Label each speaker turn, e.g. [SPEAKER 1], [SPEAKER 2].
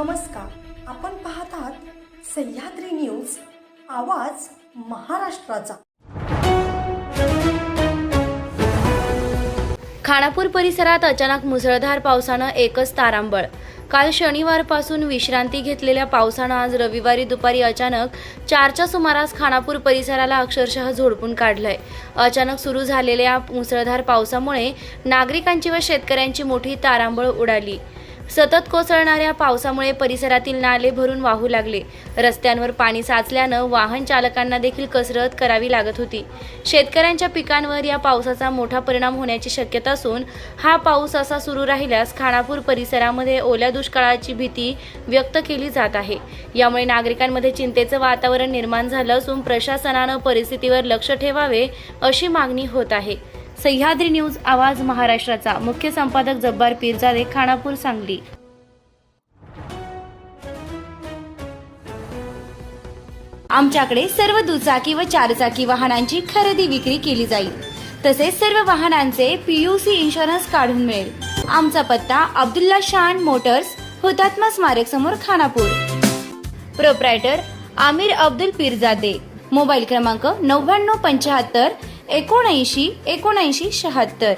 [SPEAKER 1] नमस्कार. आपण पाहत आहात सह्याद्री न्यूज आवाज महाराष्ट्राचा.
[SPEAKER 2] खानापूर परिसरात अचानक मुसळधार पावसानं एकच तारांबळ. काल शनिवारपासून विश्रांती घेतलेल्या पावसानं आज रविवारी दुपारी अचानक चारच्या सुमारास खानापूर परिसराला अक्षरशः झोडपून काढलंय. अचानक सुरू झालेल्या मुसळधार पावसामुळे नागरिकांची व शेतकऱ्यांची मोठी तारांबळ उडाली. सतत कोसळणाऱ्या पावसामुळे परिसरातील नाले भरून वाहू लागले. रस्त्यांवर पाणी साचल्यानं वाहन चालकांना देखील कसरत करावी लागत होती. शेतकऱ्यांच्या पिकांवर या पावसाचा मोठा परिणाम होण्याची शक्यता असून हा पाऊस असा सुरू राहिल्यास खानापूर परिसरामध्ये ओल्या दुष्काळाची भीती व्यक्त केली जात आहे. यामुळे नागरिकांमध्ये चिंतेचं वातावरण निर्माण झालं असून प्रशासनानं परिस्थितीवर लक्ष ठेवावे अशी मागणी होत आहे. सह्याद्री न्यूज आवाज महाराष्ट्राचा. मुख्य संपादक जब्बार पिरजादे खानापूर सांगली. आमच्याकडे सर्व दुचाकी व चारचाकी वाहनांची खरेदी विक्री केली जाईल. तसेच सर्व वाहनांचे पीयूसी इन्शुरन्स काढून मिळेल. आमचा पत्ता अब्दुल्ला शान मोटर्स हुतात्मा स्मारक समोर खानापूर. प्रोप्रायटर आमिर अब्दुल पिरजादे. मोबाईल क्रमांक नव्याण्णव पंच्याहत्तर एकोणऐंशी एकोणऐंशी शहात्तर.